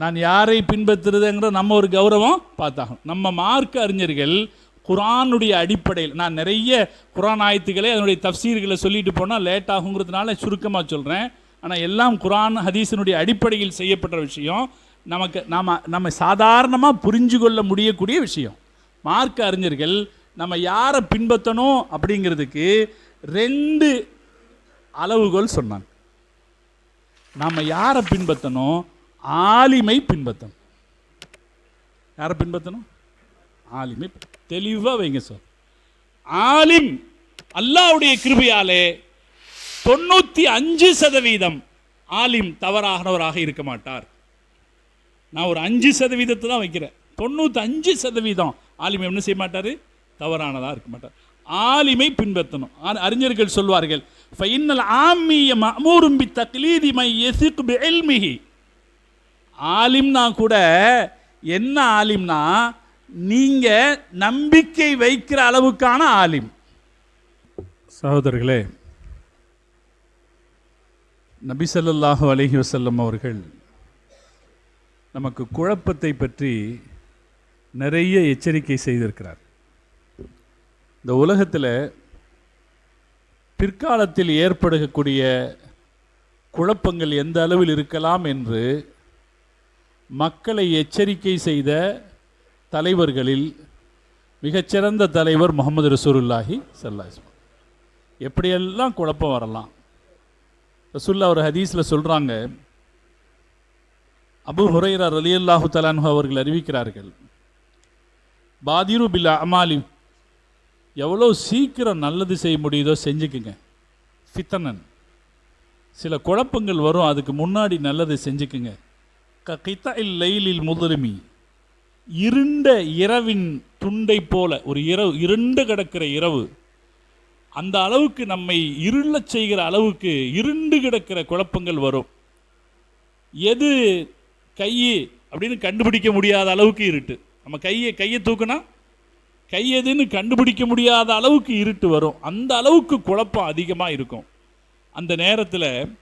நான் யாரை பின்பற்றுறதுங்கிற நம்ம ஒரு கௌரவம் பார்த்தாகும் நம்ம மார்க்க அறிஞர்கள் குரானுடைய அடிப்படையில் நான் நிறைய குரான் ஆயத்துக்களை அதனுடைய தஃசீர்களை சொல்லிட்டு போனால் லேட் ஆகுங்கிறதுனால சுருக்கமாக சொல்கிறேன் ஆனால் எல்லாம் குரான் ஹதீசனுடைய அடிப்படையில் செய்யப்பட்ட விஷயம். நமக்கு நாம் நம்ம சாதாரணமாக புரிஞ்சு கொள்ள முடியக்கூடிய விஷயம். மார்க்க அறிஞர்கள் நம்ம யாரை பின்பற்றணும் அப்படிங்கிறதுக்கு ரெண்டு அளவுகோல் சொன்னாங்க. நம்ம யாரை பின்பற்றணும்? ஆலிமை பின்பற்றணும். யாரை பின்பற்றணும்? ஆலிமை தெளிவாக வைங்க சார். ஆலிம் அல்லாவுடைய கிருபையாலே தொண்ணூற்றி அஞ்சு சதவீதம் ஆலிம் தவறானவராக இருக்க மாட்டார். நான் ஒரு அஞ்சு சதவீதத்தை தான் வைக்கிறேன். தொண்ணூற்றி அஞ்சு சதவீதம் ஆலிமை என்ன செய்ய மாட்டார்? தவறானதாக இருக்க மாட்டார். ஆலிமை பின்பற்றணும். அறிஞர்கள் சொல்வார்கள் ஃபைனல் ஆமிய மமூரும் பி தக்லீதி மை எசிக் பி ஆலிம்னா கூட என்ன ஆலிம்னா நீங்க நம்பிக்கை வைக்கிற அளவுக்கான ஆலிம். சகோதரர்களே நபி ஸல்லல்லாஹு அலைஹி வஸல்லம் அவர்கள் நமக்கு குழப்பத்தை பற்றி நிறைய எச்சரிக்கை செய்திருக்கிறார். இந்த உலகத்தில் பிற்காலத்தில் ஏற்படக்கூடிய குழப்பங்கள் எந்த அளவில் இருக்கலாம் என்று மக்களை எச்சரிக்கை செய்த தலைவர்களில் மிகச்சிறந்த தலைவர் முகமது ரசூருல்லாஹி சல்லாஸ்மா எப்படியெல்லாம் குழப்பம் வரலாம்? ரசூல்லா ஒரு ஹதீஸில் சொல்கிறாங்க அபு ஹுரைரா ரலியல்லாஹு தலான்ஹு அவர்கள் அறிவிக்கிறார்கள் பாதிரு பில் அமாலி எவ்வளோ சீக்கிரம் நல்லது செய்ய முடியுதோ செஞ்சுக்குங்க. ஃபித்தனன். சில குழப்பங்கள் வரும் அதுக்கு முன்னாடி நல்லது செஞ்சுக்குங்க. க இல் லைலில் முதலுமி இருண்ட இரவின் துண்டை போல ஒரு இரவு இருண்டு கிடக்கிற இரவு. அந்த அளவுக்கு நம்மை இருளச் செய்கிற அளவுக்கு இருண்டு கிடக்கிற குழப்பங்கள் வரும். எது கை அப்படின்னு கண்டுபிடிக்க முடியாத அளவுக்கு இருட்டு. நம்ம கையை கையை தூக்குனா கை எதுன்னு கண்டுபிடிக்க முடியாத அளவுக்கு இருட்டு வரும். அந்த அளவுக்கு குழப்பம் அதிகமாக இருக்கும். அந்த நேரத்தில்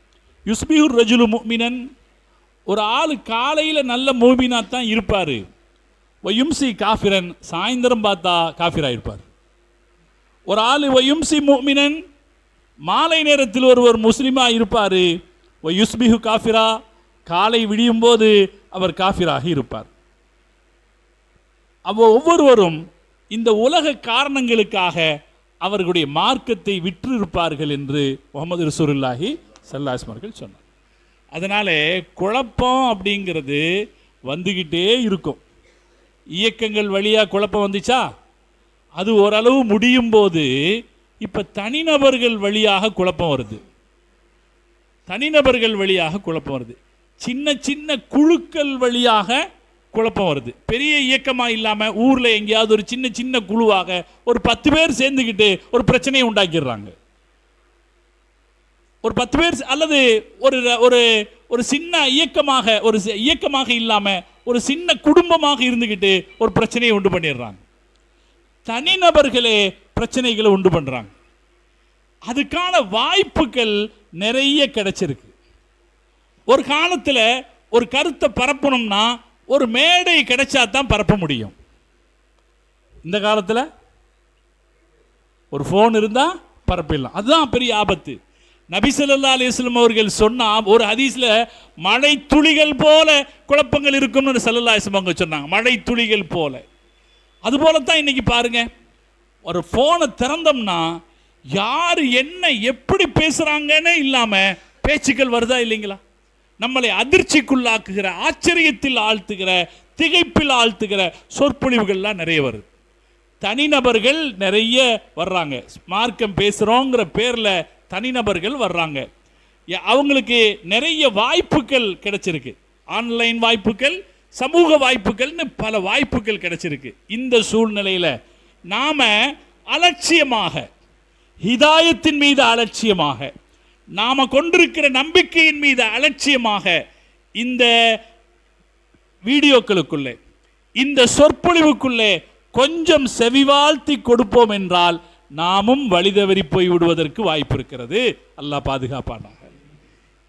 யுஸ்பிஹுர் ரஜுலு முக்மினன் ஒரு ஆள் காலையில் நல்ல மூமினா தான் இருப்பார். ஒயும்சி காஃபிரன் சாயந்தரம் பார்த்தா காஃபிரா இருப்பார் ஒரு ஆள் ஒயும்சி மூமினன் மாலை நேரத்தில் ஒருவர் முஸ்லீமாக இருப்பார். ஒயுஸ்பிஹு காஃபிரா காலை விடியும் போது அவர் காஃபிராக இருப்பார். அவ்வளோ ஒவ்வொருவரும் இந்த உலக காரணங்களுக்காக அவர்களுடைய மார்க்கத்தை விற்றிருப்பார்கள் என்று முகமது ரசூலுல்லாஹி சல்லாஸ்மர்கள் சொன்னார். அதனால் குழப்பம் அப்படிங்கிறது வந்துக்கிட்டே இருக்கும். இயக்கங்கள் வழியாக குழப்பம் வந்துச்சா? அது ஓரளவு முடியும் போது இப்போ தனிநபர்கள் வழியாக குழப்பம் வருது. தனிநபர்கள் வழியாக குழப்பம் வருது. சின்ன சின்ன குழுக்கள் வழியாக குழப்பம் வருது. பெரிய இயக்கமாக இல்லாமல் ஊரில் எங்கேயாவது ஒரு சின்ன சின்ன குழுவாக ஒரு பத்து பேர் சேர்ந்துக்கிட்டு ஒரு பிரச்சனையை உண்டாக்கிடுறாங்க. ஒரு பத்து பேர் அல்லது ஒரு ஒரு ஒரு சின்ன இயக்கமாக ஒரு இயக்கமாக இல்லாமல் ஒரு சின்ன குடும்பமாக இருந்துக்கிட்டு ஒரு பிரச்சனையை உண்டு பண்ணிடுறாங்க. தனிநபர்களே பிரச்சனைகளை உண்டு பண்ணுறாங்க அதுக்கான வாய்ப்புகள் நிறைய கிடைச்சிருக்கு. ஒரு காலத்தில் ஒரு கருத்தை பரப்பணும்னா ஒரு மேடை கிடைச்சா தான் பரப்ப முடியும். இந்த காலத்தில் ஒரு ஃபோன் இருந்தால் பரப்பிடலாம். அதுதான் பெரிய ஆபத்து. நபிசல்லா அலிஸ்லம் அவர்கள் சொன்னால் ஒரு ஹதீஸில் மழை துளிகள் போல குழப்பங்கள் இருக்கும்னு சல்லல்லா அலைஹி அவங்க சொன்னாங்க. மழை துளிகள் போல. அதுபோல தான் இன்னைக்கு பாருங்கள் ஒரு ஃபோனை திறந்தோம்னா யார் என்ன எப்படி பேசுகிறாங்கன்னு இல்லாமல் பேச்சுக்கள் வருதா இல்லைங்களா? நம்மளை அதிர்ச்சிக்குள்ளாக்குகிற ஆச்சரியத்தில் ஆழ்த்துகிற திகைப்பில் ஆழ்த்துகிற சொற்பொழிவுகள்லாம் நிறைய வருது. தனிநபர்கள் நிறைய வர்றாங்க. மார்க்கம் பேசுகிறோங்கிற பேரில் தனிநபர்கள் வர்றாங்க. ய- அவங்களுக்கு நிறைய வாய்ப்புகள் கிடைச்சிருக்கு. ஆன்லைன் வாய்ப்புகள் சமூக வாய்ப்புகள்னு பல வாய்ப்புகள் கிடைச்சிருக்கு. இந்த சூழ்நிலையில் நாம் அலட்சியமாக ஹிதாயத்தின் மீது அலட்சியமாக நாம கொண்டிருக்கிற நம்பிக்கையின் மீது அலட்சியமாக இந்த வீடியோக்களுக்குள்ளே இந்த சொற்பொழிவுக்குள்ளே கொஞ்சம் செவிவாழ்த்தி கொடுப்போம் என்றால் நாமும் வழிதவறி போய் விடுவதற்கு வாய்ப்பு இருக்கிறது. அல்லாஹ் பாதுகாப்பானாக.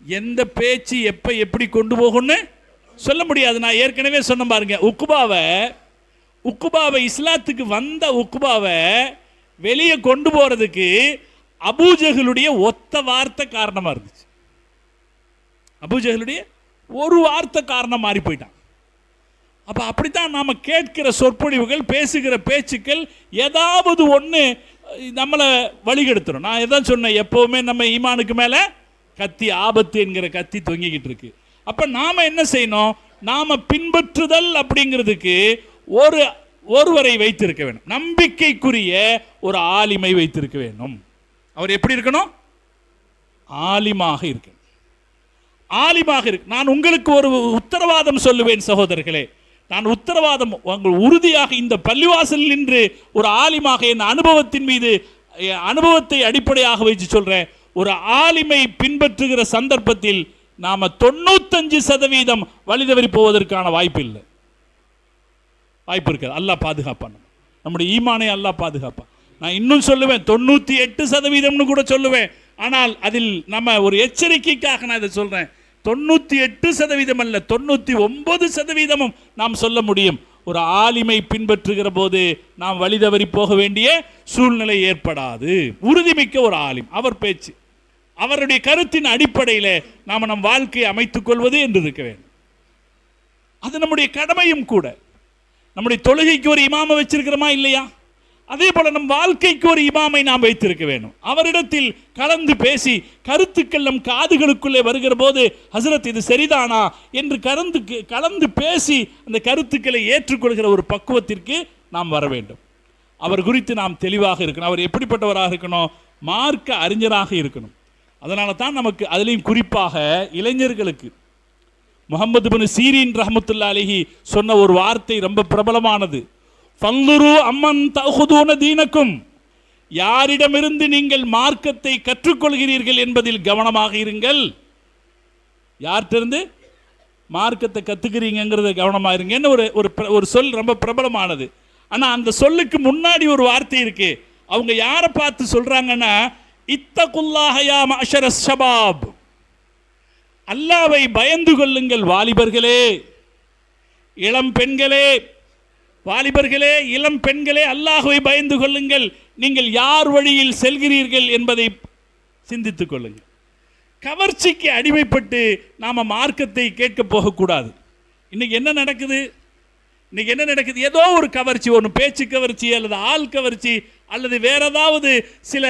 எந்த பேச்சு எப்போ எப்படி கொண்டு போகும்னு சொல்ல முடியாது. நான் ஏற்கனவே சொன்ன பாருங்க உக்குபாவை உக்குபாவை இஸ்லாத்துக்கு வந்த உக்குபாவை வெளியே கொண்டு போகிறதுக்கு அபூஜகளுடைய ஒத்த வார்த்தை காரணமாக இருந்துச்சு. அபூஜகளுடைய ஒரு வார்த்தை காரணம் மாறி போயிட்டான். அப்போ அப்படித்தான் நாம் கேட்கிற சொற்பொழிவுகள் பேசுகிற பேச்சுக்கள் ஏதாவது ஒன்று நம்மளை வழிகெடுத்துரும். நான் எதான் சொன்னேன் எப்போவுமே நம்ம ஈமானுக்கு மேலே கத்தி ஆபத்து என்கிற கத்தி தொங்கிக்கிட்டு இருக்கு. அப்போ நாம் என்ன செய்யணும்? நாம் பின்பற்றுதல் அப்படிங்கிறதுக்கு ஒரு ஒருவரை வைத்திருக்க வேணும். நம்பிக்கைக்குரிய ஒரு ஆலிமை வைத்திருக்க வேணும். அவர் எப்படி இருக்கணும்? ஆலிமாக இருக்கணும். ஆலிமாக இருக்கு. நான் உங்களுக்கு ஒரு உத்தரவாதம் சொல்லுவேன் சகோதரர்களே. நான் உத்தரவாதம் உங்கள் உறுதியாக இந்த பள்ளிவாசலில் நின்று ஒரு ஆலிமாக என் அனுபவத்தின் மீது அனுபவத்தை அடிப்படையாக வச்சு சொல்கிறேன் ஒரு ஆலிமை பின்பற்றுகிற சந்தர்ப்பத்தில் நாம் தொண்ணூத்தஞ்சு சதவீதம் வழிதவறி போவதற்கான வாய்ப்பு இல்லை. வாய்ப்பு இருக்காது. அல்லாஹ் பாதுகாப்பான். நம்முடைய ஈமானை அல்லாஹ் பாதுகாப்பான். நான் இன்னும் சொல்லுவேன் தொண்ணூற்றி எட்டு சதவீதம்னு கூட சொல்லுவேன். ஆனால் அதில் நம்ம ஒரு எச்சரிக்கைக்காக நான் இதை சொல்கிறேன் தொண்ணூற்றி எட்டு சதவீதம் அல்ல தொண்ணூற்றி ஒன்பது சதவீதமும் நாம் சொல்ல முடியும். ஒரு ஆலிமை பின்பற்றுகிற போது நாம் வழிதவறி போக வேண்டிய சூழ்நிலை ஏற்படாது. உறுதிமிக்க ஒரு ஆலிம் அவர் பேச்சு. அவருடைய கருத்தின் அடிப்படையில் நாம் நம் வாழ்க்கையை அமைத்துக் கொள்வது என்று இருக்க வேண்டும். அது நம்முடைய கடமையும் கூட. நம்முடைய தொழுகைக்கு ஒரு இமாமை வச்சிருக்கிறோமா இல்லையா? அதே போல நம் வாழ்க்கைக்கு ஒரு இமாமை நாம் வைத்திருக்க வேண்டும். அவரிடத்தில் கலந்து பேசி கருத்துக்கள் நம் காதுகளுக்குள்ளே வருகிற போது ஹசரத் இது சரிதானா? என்று கலந்து கலந்து பேசி அந்த கருத்துக்களை ஏற்றுக்கொள்கிற ஒரு பக்குவத்திற்கு நாம் வர வேண்டும். அவர் குறித்து நாம் தெளிவாக இருக்கணும். அவர் எப்படிப்பட்டவராக இருக்கணும்? மார்க்க அறிஞராக இருக்கணும். அதனால தான் நமக்கு அதுலேயும் குறிப்பாக இளைஞர்களுக்கு முகமது பின் சீரின் ரஹமத்துல்லா அலிஹி சொன்ன ஒரு வார்த்தை ரொம்ப பிரபலமானது. ஃபங்குரு அம்மன் தகுதூன தீனக்கும் யாரிடமிருந்து நீங்கள் மார்க்கத்தை கற்றுக்கொள்கிறீர்கள் என்பதில் கவனமாக இருங்கள். யார்கிட்டருந்து? மார்க்கத்தை கத்துக்கிறீங்கிறத கவனமாக இருங்கன்னு ஒரு ஒரு ஒரு சொல் ரொம்ப பிரபலமானது. ஆனால் அந்த சொல்லுக்கு முன்னாடி ஒரு வார்த்தை இருக்கு. அவங்க யாரை பார்த்து சொல்றாங்கன்னா இத்தகுல்லாஹயா மஷர ஷபாப். அல்லாவை பயந்து கொள்ளுங்கள் வாலிபர்களே. இளம் பெண்களே வாலிபர்களே இளம் பெண்களே அல்லாஹுவை பயந்து கொள்ளுங்கள். நீங்கள் யார் வழியில் செல்கிறீர்கள் என்பதை சிந்தித்துக் கொள்ளுங்கள். கவர்ச்சிக்கு அடிமைப்பட்டு நாம் மார்க்கத்தை கேட்க போகக்கூடாது. இன்றைக்கி என்ன நடக்குது? இன்றைக்கி என்ன நடக்குது? ஏதோ ஒரு கவர்ச்சி ஒன்று பேச்சு கவர்ச்சி அல்லது ஆள் கவர்ச்சி அல்லது வேற ஏதாவது சில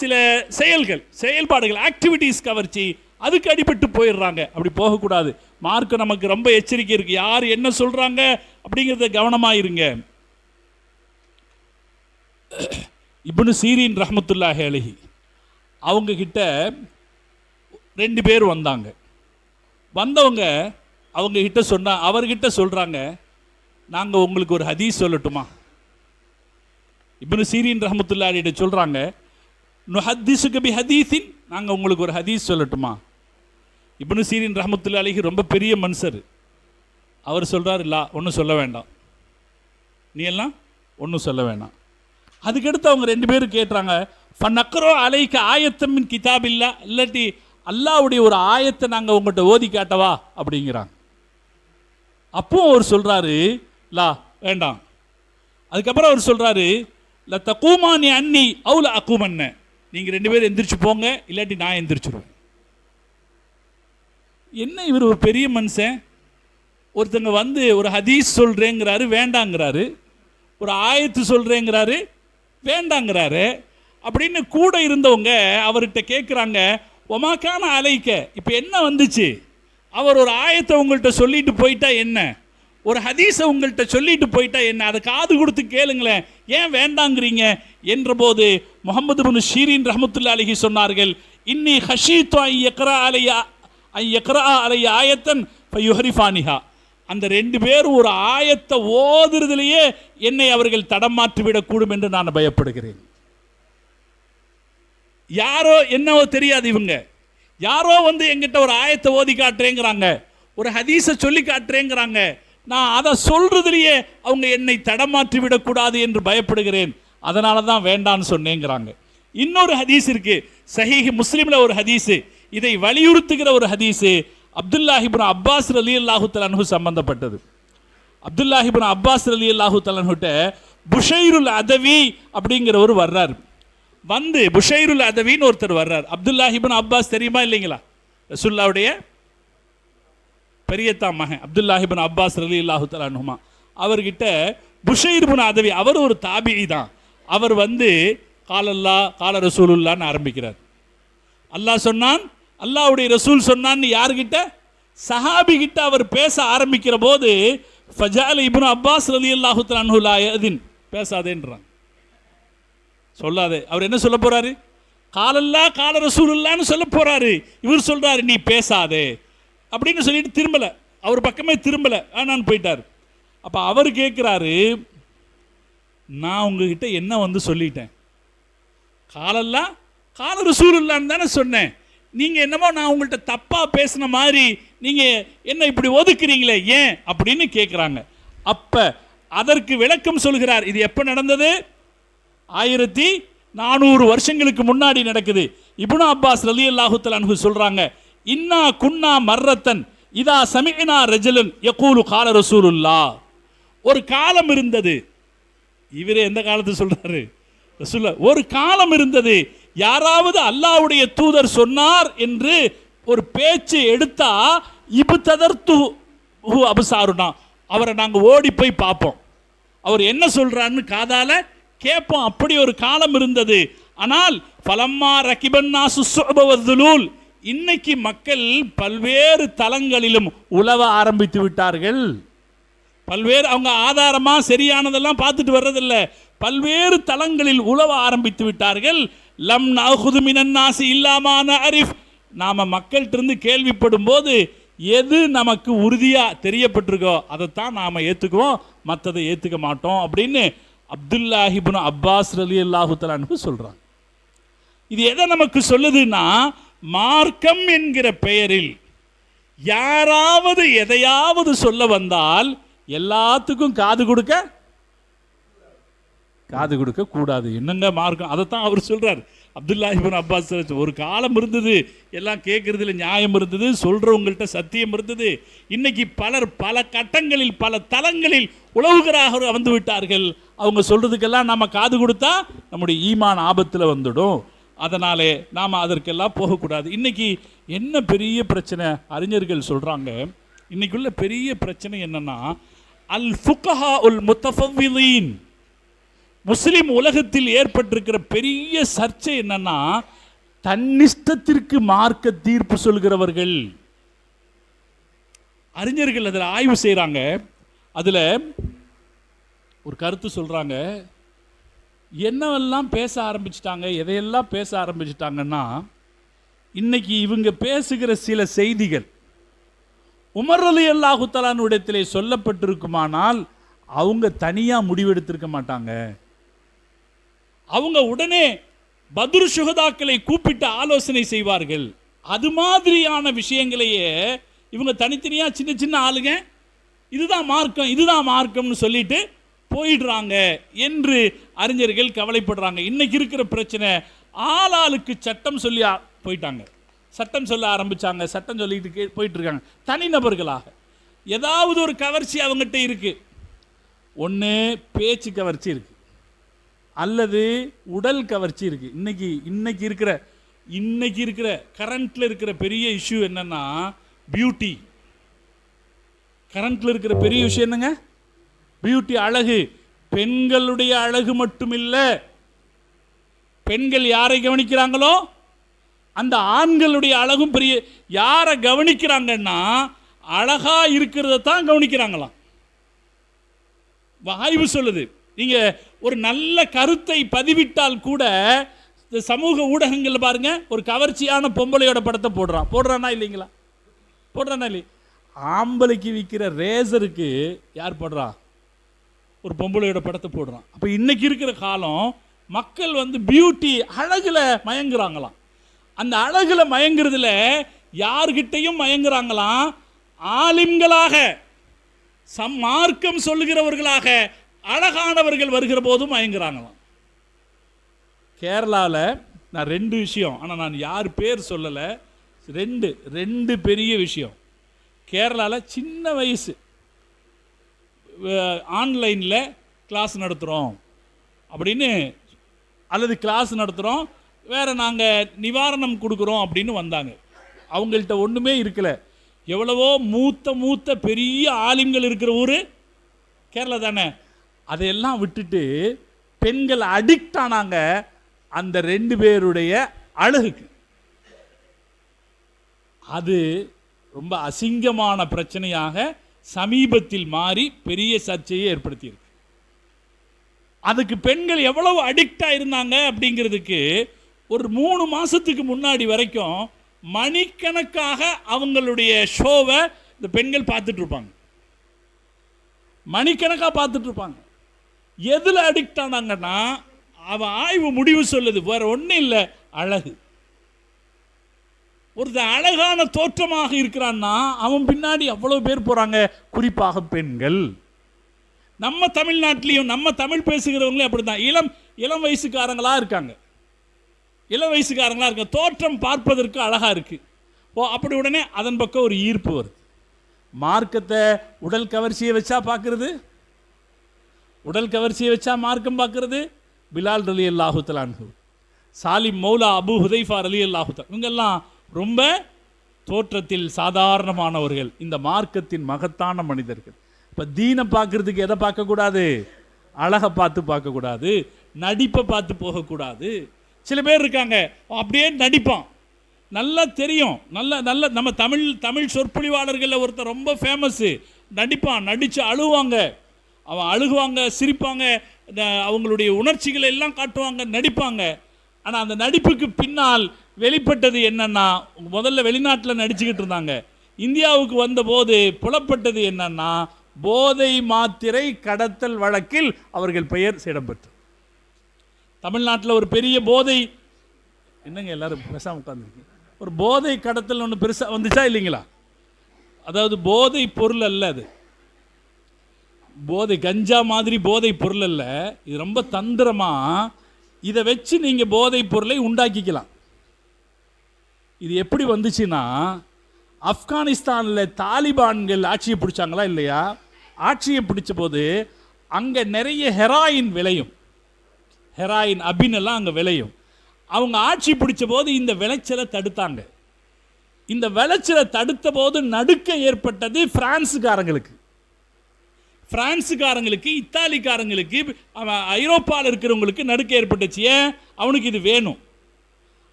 சில செயல்கள் செயல்பாடுகள் ஆக்டிவிட்டீஸ் கவர்ச்சி அதுக்கு அடிபட்டு போயிடுறாங்க. அப்படி போகக்கூடாது. மார்க்கு நமக்கு ரொம்ப எச்சரிக்கை இருக்குது யார் என்ன சொல்கிறாங்க அப்படிங்கிறத கவனமாக இருங்க. இப்னு சீரின் ரஹ்மத்துல்லாஹி அலைஹி அவங்க கிட்ட ரெண்டு பேர் வந்தாங்க. வந்தவங்க அவங்க கிட்ட சொன்னா அவர்கிட்ட சொல்றாங்க நாங்கள் உங்களுக்கு ஒரு ஹதீஸ் சொல்லட்டுமா? இப்னு சீரின் ரஹமத்துல்லாஹிட்ட சொல்றாங்க நுஹத்திசுக பி ஹதீஸின் நாங்கள் உங்களுக்கு ஒரு ஹதீஸ் சொல்லட்டுமா? இப்னு சீரின் ரஹமத்துல்லா அலிஹி ரொம்ப பெரிய மனுஷர். அவர் சொல்கிறார் லா ஒன்றும் சொல்ல வேண்டாம். நீ எல்லாம் ஒன்றும் சொல்ல வேண்டாம் அதுக்கடுத்து அவங்க ரெண்டு பேரும் கேட்டுறாங்க ஃபன்னக்கரோ அலைக்கு ஆயத்தமின் கிதாப் இல்லை இல்லாட்டி அல்லாவுடைய ஒரு ஆயத்தை நாங்கள் உங்கள்கிட்ட ஓதி காட்டவா? அப்படிங்கிறாங்க. அப்போ அவர் சொல்கிறாரு லா வேண்டாம். அதுக்கப்புறம் அவர் சொல்கிறாரு ல தக்கூமானி அன்னி அவுல அக்கூமன்ன நீங்கள் ரெண்டு பேரும் எந்திரிச்சு போங்க இல்லாட்டி நான் எந்திரிச்சிருவேன். என்ன இவர் ஒரு பெரிய மனுஷன்? ஒருத்தங்க வந்து ஒரு ஹதீஸ் சொல்கிறேங்கிறாரு வேண்டாங்கிறாரு. ஒரு ஆயத்து சொல்கிறேங்கிறாரு வேண்டாங்கிறாரு. அப்படின்னு கூட இருந்தவங்க அவர்கிட்ட கேட்குறாங்க ஒமாக்கான அலைக்க? இப்போ என்ன வந்துச்சு? அவர் ஒரு ஆயத்தை உங்கள்கிட்ட சொல்லிட்டு போயிட்டா என்ன? ஒரு ஹதீஸை உங்கள்கிட்ட சொல்லிட்டு போயிட்டா என்ன? அதை காது கொடுத்து கேளுங்களேன். ஏன் வேண்டாங்கிறீங்க? என்றபோது முகமது பின் ஷீரின் ரஹமத்துல்லா அலிஹி சொன்னார்கள் இன்னி ஹஷீத்து ஐ எக்ரா அலையா ஐ எக்ரா அலைய ஆயத்தன் ஃபயுஹரிஃபானிஹா. அந்த ரெண்டு பேர் ஒரு ஆயத்தை ஓதுறதுலேயே என்னை அவர்கள் தடம் மாற்றிவிடக்கூடும் என்று நான் பயப்படுகிறேன். யாரோ என்னவோ தெரியாது இவங்க. யாரோ வந்து எங்கிட்ட ஒரு ஆயத்தை ஓதி காட்டுறேங்கிறாங்க. ஒரு ஹதீஸை சொல்லி காட்டுறேங்கிறாங்க. நான் அதை சொல்கிறதுலையே அவங்க என்னை தடமாற்றி விடக்கூடாது என்று பயப்படுகிறேன். அதனால தான் வேண்டான்னு சொன்னேங்கிறாங்க. இன்னொரு ஹதீஸ் இருக்கு. சஹீஹ் முஸ்லீமில் ஒரு ஹதீஸு. இதை வலியுறுத்துகிற ஒரு ஹதீஸு. அப்துல்லாஹிபுன் அப்பாஸ் அலி அல்லாஹு தலானு சம்பந்தப்பட்டது. அப்துல்லாஹிபுன் அப்பாஸ் அலி அல்லாஹு புஷைருல் அதவி அப்படிங்கிறவர் வர்றார். வந்து புஷைருல் அதவின்னு ஒருத்தர் வர்றார். அப்துல்லாஹிபுன் அப்பாஸ் தெரியுமா இல்லைங்களா? ரசுல்லாவுடைய பெரியத்தா மகன் அப்துல்லாஹிபுன் அப்பாஸ் ரலி அல்லாஹு தலானுமா அவர்கிட்ட புஷைர்பின் அதவி அவர் ஒரு தாபிஇ தான். அவர் வந்து காலல்லா கால ரசூலுல்லான்னு ஆரம்பிக்கிறார். அல்லாஹ் சொன்னான் அல்லாவுடைய ரசூல் சொன்னான்னு யார்கிட்ட? சஹாபி கிட்ட அவர் பேச ஆரம்பிக்கிற போது ஃபஜால் இப்னு அப்பாஸ் ரலி அல்லாஹு தலான்ஹுலா பேசாதேன்றான் சொல்லாதே. அவர் என்ன சொல்ல போறாரு? காலல்லா கால ரசூலுல்லான்னு சொல்ல போறாரு. இவர் சொல்றாரு நீ பேசாதே. அப்படின்னு சொல்லிட்டு திரும்பல. அவர் பக்கமே திரும்பல. ஆனான்னு போயிட்டார். அப்ப அவர் கேட்குறாரு நான் உங்ககிட்ட என்ன வந்து சொல்லிட்டேன்? காலல்லா கால ரசூலுல்லான்னு தானே சொன்னேன். நீங்கள் என்னமோ நான் உங்கள்கிட்ட தப்பாக பேசின மாதிரி நீங்கள் என்ன இப்படி ஒதுக்குறீங்களே ஏன் அப்படின்னு கேட்குறாங்க அப்போ அதற்கு விளக்கம் சொல்கிறார். இது எப்போ நடந்தது? ஆயிரத்தி நானூறு வருஷங்களுக்கு முன்னாடி நடக்குது. இபுனா அப்பாஸ் ரலி அனுகு சொல்கிறாங்க இன்னா குன்னா மர்ரத்தன் இதா சமினா ரஜலன் எக்கூலு கால ரசூலுல்லா. ஒரு காலம் இருந்தது. இவரே எந்த காலத்தை சொல்கிறாரு ரசூலுல்லா ஒரு காலம் இருந்தது. யாராவது அல்லாவுடைய தூதர் சொன்னார் என்று ஒரு பேச்சு எடுத்தா இபு ததர்த்து அபுசாருனா. அவரை நாங்கள் ஓடி போய் பார்ப்போம். அவர் என்ன சொல்கிறான்னு காதால கேட்போம். அப்படி ஒரு காலம் இருந்தது. ஆனால் பலம்மா ரகிபன்னா சுசுபவதுலூல் இன்னைக்கு மக்கள் பல்வேறு தலங்களிலும் உழவ ஆரம்பித்து விட்டார்கள். பல்வேறு அவங்க ஆதாரமாக சரியானதெல்லாம் பார்த்துட்டு வர்றதில்லை. பல்வேறு தலங்களில் உழவ ஆரம்பித்து விட்டார்கள். லம் நாகுது மினன்னாசி இல்லாமான அரிஃப் நாம் மக்கள்கிட்டருந்து கேள்விப்படும் போது எது நமக்கு உறுதியாக தெரியப்பட்டிருக்கோ அதைத்தான் நாம் ஏற்றுக்குவோம் மற்றதை ஏற்றுக்க மாட்டோம் அப்படின்னு அப்துல்லாஹிபுன் அப்பாஸ் ரலி அல்லாஹு சொல்கிறாங்க இது எதை நமக்கு சொல்லுதுன்னா மார்க்கம் என்கிற பெயரில் யாராவது எதையாவது சொல்ல வந்தால் எல்லாத்துக்கும் காது கொடுக்க காது கொடுக்க கூடாது. என்னங்க மார்க்கம்? அதைத்தான் அவர் சொல்றார். அப்துல்லாஹிபின் அப்பாஸ் ஒரு காலம் இருந்தது எல்லாம் கேட்குறதுல நியாயம் இருந்தது சொல்கிறவங்கள்ட்ட சத்தியம் இருந்தது. இன்னைக்கு பலர் பல கட்டங்களில் பல தலங்களில் உழவுகராக வந்து விட்டார்கள். அவங்க சொல்கிறதுக்கெல்லாம் நம்ம காது கொடுத்தா நம்முடைய ஈமான் ஆபத்தில் வந்துடும். அதனாலே நாம் அதற்கெல்லாம் போகக்கூடாது. இன்னைக்கு என்ன பெரிய பிரச்சனை? அறிஞர்கள் சொல்கிறாங்க இன்னைக்குள்ள பெரிய பிரச்சனை என்னென்னா அல் ஃபுக்கஹா உல் முத்தஃபவ்விலீன் முஸ்லீம் உலகத்தில் ஏற்பட்டிருக்கிற பெரிய சர்ச்சை என்னன்னா தன்னிஷ்டத்திற்கு மார்க்க தீர்ப்பு சொல்கிறவர்கள். அறிஞர்கள் அதில் ஆய்வு செய்கிறாங்க அதில் ஒரு கருத்து சொல்கிறாங்க என்னவெல்லாம் பேச ஆரம்பிச்சிட்டாங்க எதையெல்லாம் பேச ஆரம்பிச்சிட்டாங்கன்னா இன்னைக்கு இவங்க பேசுகிற சில செய்திகள் உமர் அலி அல்லாஹு சொல்லப்பட்டிருக்குமானால் அவங்க தனியாக முடிவெடுத்திருக்க மாட்டாங்க. அவங்க உடனே பத்ரு சுகதாக்களை கூப்பிட்டு ஆலோசனை செய்வார்கள். அது மாதிரியான விஷயங்களையே இவங்க தனித்தனியாக சின்ன சின்ன ஆளுங்க இதுதான் மார்க்கம் இதுதான் மார்க்கம்னு சொல்லிட்டு போயிடுறாங்க என்று அறிஞர்கள் கவலைப்படுறாங்க. இன்னைக்கு இருக்கிற பிரச்சனை ஆளாளுக்கு சட்டம் சொல்லி போயிட்டாங்க. சட்டம் சொல்ல ஆரம்பிச்சாங்க சட்டம் சொல்லிட்டு போயிட்டு இருக்காங்க தனிநபர்களாக. ஏதாவது ஒரு கவர்ச்சி அவங்ககிட்ட இருக்குது ஒன்று பேச்சு கவர்ச்சி இருக்குது அல்லது உடல் கவர்ச்சி இருக்கு. இன்னைக்கு இன்னைக்கு இருக்கிற இன்னைக்கு இருக்கிற கரண்ட்டில் இருக்கிற பெரிய இஷ்யூ என்னன்னா பியூட்டி கரண்ட்டில் இருக்கிற பெரிய விஷயம் என்னங்க? பியூட்டி அழகு. பெண்களுடைய அழகு மட்டுமில்லை. பெண்கள் யாரை கவனிக்கிறாங்களோ அந்த ஆண்களுடைய அழகும் பெரிய யாரை கவனிக்கிறாங்கன்னா அழகாக இருக்கிறத தான் கவனிக்கிறாங்களாம். வாய்வு சொல்லுது. நீங்கள் ஒரு நல்ல கருத்தை பதிவிட்டால் கூட இந்த சமூக ஊடகங்கள் பாருங்கள் ஒரு கவர்ச்சியான பொம்பளையோட படத்தை போடுறான் போடுறானா இல்லைங்களா? போடுறானா இல்லை ஆம்பளைக்கு விற்கிற ரேசருக்கு யார் போடுறா? ஒரு பொம்பளையோட படத்தை போடுறான் அப்போ இன்றைக்கி இருக்கிற காலம் மக்கள் வந்து பியூட்டி அழகில் மயங்குறாங்களாம் அந்த அழகில் மயங்குறதுல யார்கிட்டையும் மயங்குறாங்களாம் ஆலிம்களாக சம் மார்க்கம் சொல்லுகிறவர்களாக அழகானவர்கள் வருகிற போதும் மயங்குறாங்களாம். கேரளாவில் நான் ரெண்டு விஷயம் ஆனால் நான் யார் பேர் சொல்லலை ரெண்டு ரெண்டு பெரிய விஷயம். கேரளாவில் சின்ன வயசு ஆன்லைனில் கிளாஸ் நடத்துகிறோம் அப்படின்னு அல்லது கிளாஸ் நடத்துகிறோம் வேறு நாங்கள் நிவாரணம் கொடுக்குறோம் அப்படின்னு வந்தாங்க. அவங்கள்ட்ட ஒன்றுமே இருக்கலை. எவ்வளவோ மூத்த மூத்த பெரிய ஆலிம்கள் இருக்கிற ஊர் கேரளா தானே? அதையெல்லாம் விட்டுட்டு பெண்கள் அடிக்ட் ஆனாங்க அந்த ரெண்டு பேருடைய அழகுக்கு. அது ரொம்ப அசிங்கமான பிரச்சனையாக சமீபத்தில் மாறி பெரிய சர்ச்சையை ஏற்படுத்தியிருக்கு. அதுக்கு பெண்கள் எவ்வளவு அடிக்டாக இருந்தாங்க அப்படிங்கிறதுக்கு ஒரு மூணு மாதத்துக்கு முன்னாடி வரைக்கும் மணிக்கணக்காக அவங்களுடைய ஷோவை இந்த பெண்கள் பார்த்துட்ருப்பாங்க மணிக்கணக்காக பார்த்துட்ருப்பாங்க எதில் அடிக்ட் ஆனாங்கன்னா அவன் ஆய்வு முடிவு சொல்லுது. வேற ஒன்றும் இல்லை. அழகு. ஒருத்தன் அழகான தோற்றமாக இருக்கிறான்னா அவன் பின்னாடி அவ்வளோ பேர் போகிறாங்க குறிப்பாக பெண்கள். நம்ம தமிழ்நாட்டிலையும் நம்ம தமிழ் பேசுகிறவங்களே அப்படிதான் இளம் இளம் வயசுக்காரங்களாக இருக்காங்க. இளம் வயசுக்காரங்களாக இருக்காங்க தோற்றம் பார்ப்பதற்கு அழகாக இருக்குது ஓ அப்படி உடனே அதன் பக்கம் ஒரு ஈர்ப்பு வருது. மார்க்கத்தை உடல் கவர்ச்சியை வச்சா பார்க்குறது உடல் கவர்ச்சியை வச்சா மார்க்கம் பார்க்கறது? பிலால் அலி அல்லாஹு சாலிம் மௌலா அபு ஹுதைஃபார் அலி அல்லாஹு இவங்கெல்லாம் ரொம்ப தோற்றத்தில் சாதாரணமானவர்கள். இந்த மார்க்கத்தின் மகத்தான மனிதர்கள். இப்போ தீனை பார்க்கறதுக்கு எதை பார்க்கக்கூடாது அழகை பார்த்து பார்க்கக்கூடாது நடிப்பை பார்த்து போகக்கூடாது சில பேர் இருக்காங்க அப்படியே நடிப்பான். நல்லா தெரியும். நல்ல நல்ல நம்ம தமிழ் தமிழ் சொற்பொழிவாளர்களில் ஒருத்தர் ரொம்ப ஃபேமஸ்ஸு நடிப்பான் நடித்து அழுவாங்க. அவன் அழுகுவாங்க சிரிப்பாங்க இந்த அவங்களுடைய உணர்ச்சிகளை எல்லாம் காட்டுவாங்க நடிப்பாங்க. ஆனால் அந்த நடிப்புக்கு பின்னால் வெளிப்பட்டது என்னென்னா முதல்ல வெளிநாட்டில் நடிச்சுக்கிட்டு இருந்தாங்க. இந்தியாவுக்கு வந்தபோது புலப்பட்டது என்னன்னா போதை மாத்திரை கடத்தல் வழக்கில் அவர்கள் பெயர் இடம்பெற்று தமிழ்நாட்டில் ஒரு பெரிய போதை என்னங்க எல்லாரும் பேசாம உட்காந்துருக்கீங்க ஒரு போதை கடத்தல் ஒன்று பெருசாக வந்துச்சா இல்லைங்களா? அதாவது போதை பொருள் அல்ல அது. போதை கஞ்சா மாதிரி போதை பொருள் அல்ல. இது ரொம்ப தந்திரமாக இதை வச்சு நீங்கள் போதை பொருளை உண்டாக்கிக்கலாம். இது எப்படி வந்துச்சுன்னா ஆப்கானிஸ்தானில் தாலிபான்கள் ஆட்சியை பிடிச்சாங்களா இல்லையா? ஆட்சியை பிடிச்ச போது அங்கே நிறைய ஹெராயின் விளையும். ஹெராயின் அபின் எல்லாம் அங்கே விளையும். அவங்க ஆட்சி பிடிச்ச போது இந்த விளைச்சலை தடுத்தாங்க. இந்த விளைச்சலை தடுத்த போது நடுக்க ஏற்பட்டது பிரான்ஸுக்காரங்களுக்கு பிரான்ஸுக்காரங்களுக்கு இத்தாலிக்காரங்களுக்கு ஐரோப்பாவில் இருக்கிறவங்களுக்கு நடுக்க ஏற்பட்டுச்சு. ஏன்? அவனுக்கு இது வேணும்.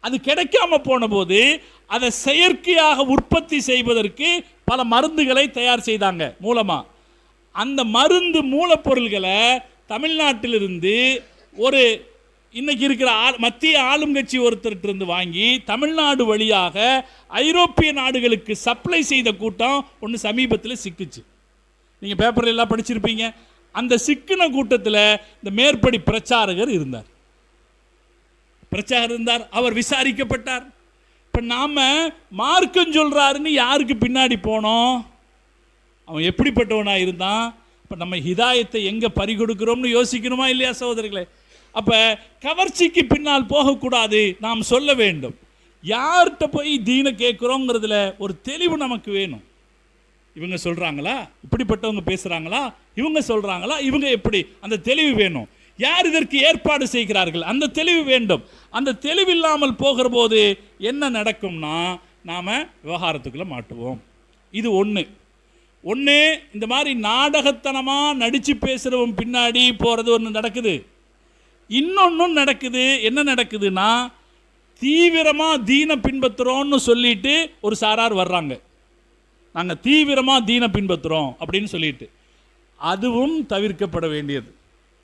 அது கிடைக்காம போனபோது அதை செயற்கையாக உற்பத்தி செய்வதற்கு பல மருந்துகளை தயார் செய்தாங்க மூலமாக அந்த மருந்து மூலப்பொருள்களை தமிழ்நாட்டிலிருந்து ஒரு இன்னைக்கு இருக்கிற ஆ மத்திய ஆளுங்கட்சி ஒருத்தர்கிட்ட இருந்து வாங்கி தமிழ்நாடு வழியாக ஐரோப்பிய நாடுகளுக்கு சப்ளை செய்த கூட்டம் ஒன்று சமீபத்தில் சிக்குச்சு. நீங்கள் பேப்பரில் எல்லாம் படிச்சிருப்பீங்க. அந்த சிக்கின கூட்டத்தில் இந்த மேற்படி பிரச்சாரகர் இருந்தார். பிரச்சாரர் இருந்தார். அவர் விசாரிக்கப்பட்டார். இப்போ நாம் மார்க்கம் சொல்கிறாருன்னு யாருக்கு பின்னாடி போனோம்? அவன் எப்படிப்பட்டவனாக இருந்தான்? இப்போ நம்ம ஹிதாயத்தை எங்கே பறிகொடுக்கிறோம்னு யோசிக்கணுமா இல்லையா சகோதரிகளே அப்போ கவர்ச்சிக்கு பின்னால் போகக்கூடாது நாம் சொல்ல வேண்டும். யார்கிட்ட போய் தீனை கேட்குறோங்கிறதுல ஒரு தெளிவு நமக்கு வேணும். இவங்க சொல்கிறாங்களா இப்படிப்பட்டவங்க பேசுகிறாங்களா இவங்க சொல்கிறாங்களா இவங்க எப்படி? அந்த தெளிவு வேணும். யார் இதற்கு ஏற்பாடு செய்கிறார்கள்? அந்த தெளிவு வேண்டும். அந்த தெளிவில்லாமல் போகிற போது என்ன நடக்கும்னா நாம் விவகாரத்துக்குள்ளே மாட்டுவோம். இது ஒன்று ஒன்று இந்த மாதிரி நாடகத்தனமாக நடித்து பேசுகிறவன் பின்னாடி போகிறது ஒன்று நடக்குது. இன்னொன்றும் நடக்குது. என்ன நடக்குதுன்னா தீவிரமாக தீன பின்பற்றுறோன்னு சொல்லிட்டு ஒரு சாரார் வர்றாங்க. நாங்கள் தீவிரமாக தீன பின்பற்றுறோம் அப்படின்னு சொல்லிட்டு. அதுவும் தவிர்க்கப்பட வேண்டியது.